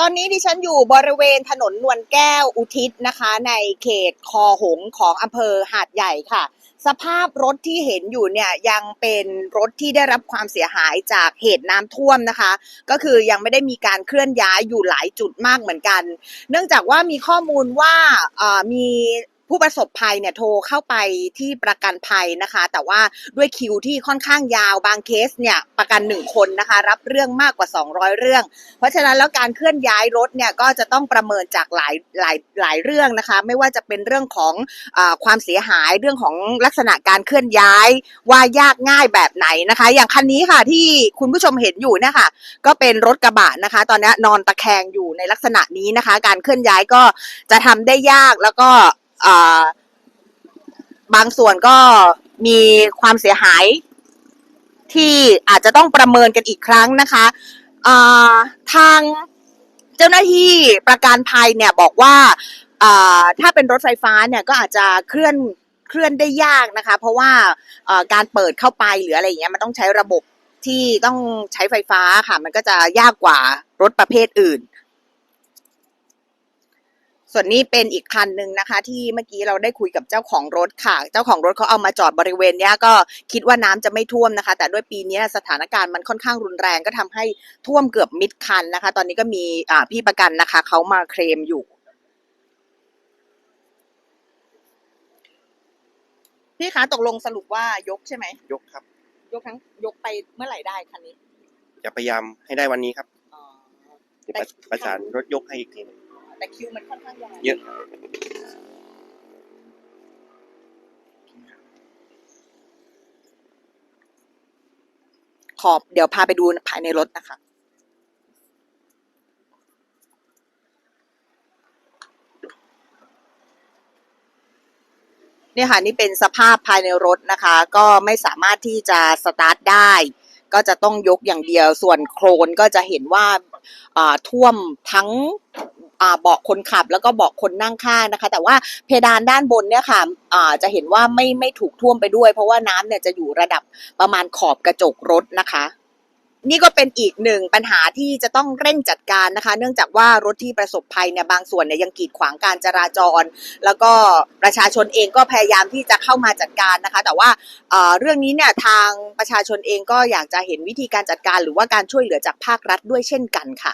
ตอนนี้ดิฉันอยู่บริเวณถนนนวลแก้วอุทิศนะคะ ในเขตคอหงของอำเภอหาดใหญ่ค่ะ สภาพรถที่เห็นอยู่เนี่ยยังเป็นรถที่ได้รับความเสียหายจากเหตุน้ำท่วมนะคะ ก็คือยังไม่ได้มีการเคลื่อนย้ายอยู่หลายจุดมากเหมือนกัน เนื่องจากว่ามีข้อมูลว่ามี ผู้ประสบภัยเนี่ยโทรเข้าไปที่ประกันภัยนะคะ แต่ว่าด้วยคิวที่ค่อนข้างยาวบางเคสเนี่ยประกันหนึ่งคนนะคะ รับเรื่องมากกว่า 200 เรื่อง เพราะฉะนั้นแล้วการเคลื่อนย้ายรถเนี่ยก็จะต้องประเมินจากหลายหลายหลายเรื่องนะคะ ไม่ว่าจะเป็นเรื่องของอความเสียหายเรื่องของลักษณะการเคลื่อนย้ายว่ายากง่ายแบบไหนนะคะ อย่างคันนี้ค่ะที่คุณผู้ชมเห็นอยู่เนี่ยค่ะก็เป็นรถกระบะนะคะ ตอนนี้นอนตะแคงอยู่ในลักษณะนี้นะคะ การเคลื่อนย้ายก็จะทำได้ยากแล้วก็ บางส่วนก็มีความเสียหาย ที่อาจจะต้องประเมินกันอีกครั้งนะคะาทางเจ้าหน้าที่ประกันภัยเนี่ยบอกว่าาถ้าเป็นรถไฟฟ้าเนี่ยก็อาจจะเคลื่อนเคลื่อนได้ยากนะคะ เพราะว่าการเปิดเข้าไปหรืออะไรอย่างเงี้ยมันต้องใช้ระบบที่ต้องใช้ไฟฟ้าค่ะ มันก็จะยากกว่ารถประเภทอื่น ส่วนนี้เป็นอีกคันหนึ่งนะคะ ที่เมื่อกี้เราได้คุยกับเจ้าของรถค่ะ เจ้าของรถเขาเอามาจอดบริเวณเนี้ยก็คิดว่าน้ำจะไม่ท่วมนะคะ แต่ด้วยปีเนี้ยสถานการณ์มันค่อนข้างรุนแรงก็ทำให้ท่วมเกือบมิดคันนะคะ ตอนนี้ก็มีอ่าพี่ประกันนะคะเขามาเคลมอยู่ พี่คะตกลงสรุปว่ายกใช่ไหมยกครับ ยกทั้งยกไปเมื่อไหร่ได้คันนี้จะพยายามให้ได้วันนี้ครับอ๋อเดี๋ยวประประสานรถยกให้อีกทีหนึ่ง แต่คิวมันค่อนข้างยาวเยอะขอบเดี๋ยวพาไปดูภายในรถนะคะ เนี่ยค่ะ นี่เป็นสภาพภายในรถนะคะ ก็ไม่สามารถที่จะสตาร์ทได้ ก็จะต้องยกอย่างเดียว ส่วนโครนก็จะเห็นว่าอ่าท่วมทั้งอ่า เบาะคนขับ แล้วก็เบาะคนนั่งข้างนะคะ แต่ว่าเพดานด้านบนเนี่ยค่ะจะเห็นว่าไม่ไม่ถูกท่วมไปด้วย เพราะว่าน้ำเนี่ยจะอยู่ระดับประมาณขอบกระจกรถนะคะนี่ก็เป็นอีกหนึ่งปัญหาที่จะต้องเร่งจัดการนะคะ เนื่องจากว่ารถที่ประสบภัยเนี่ยบางส่วนเนี่ยยังกีดขวางการจราจร แล้วก็ประชาชนเองก็พยายามที่จะเข้ามาจัดการนะคะ แต่ว่าเเรื่องนี้เนี่ยทางประชาชนเองก็อยากจะเห็นวิธีการจัดการ หรือว่าการช่วยเหลือจากภาครัฐด้วยเช่นกันค่ะ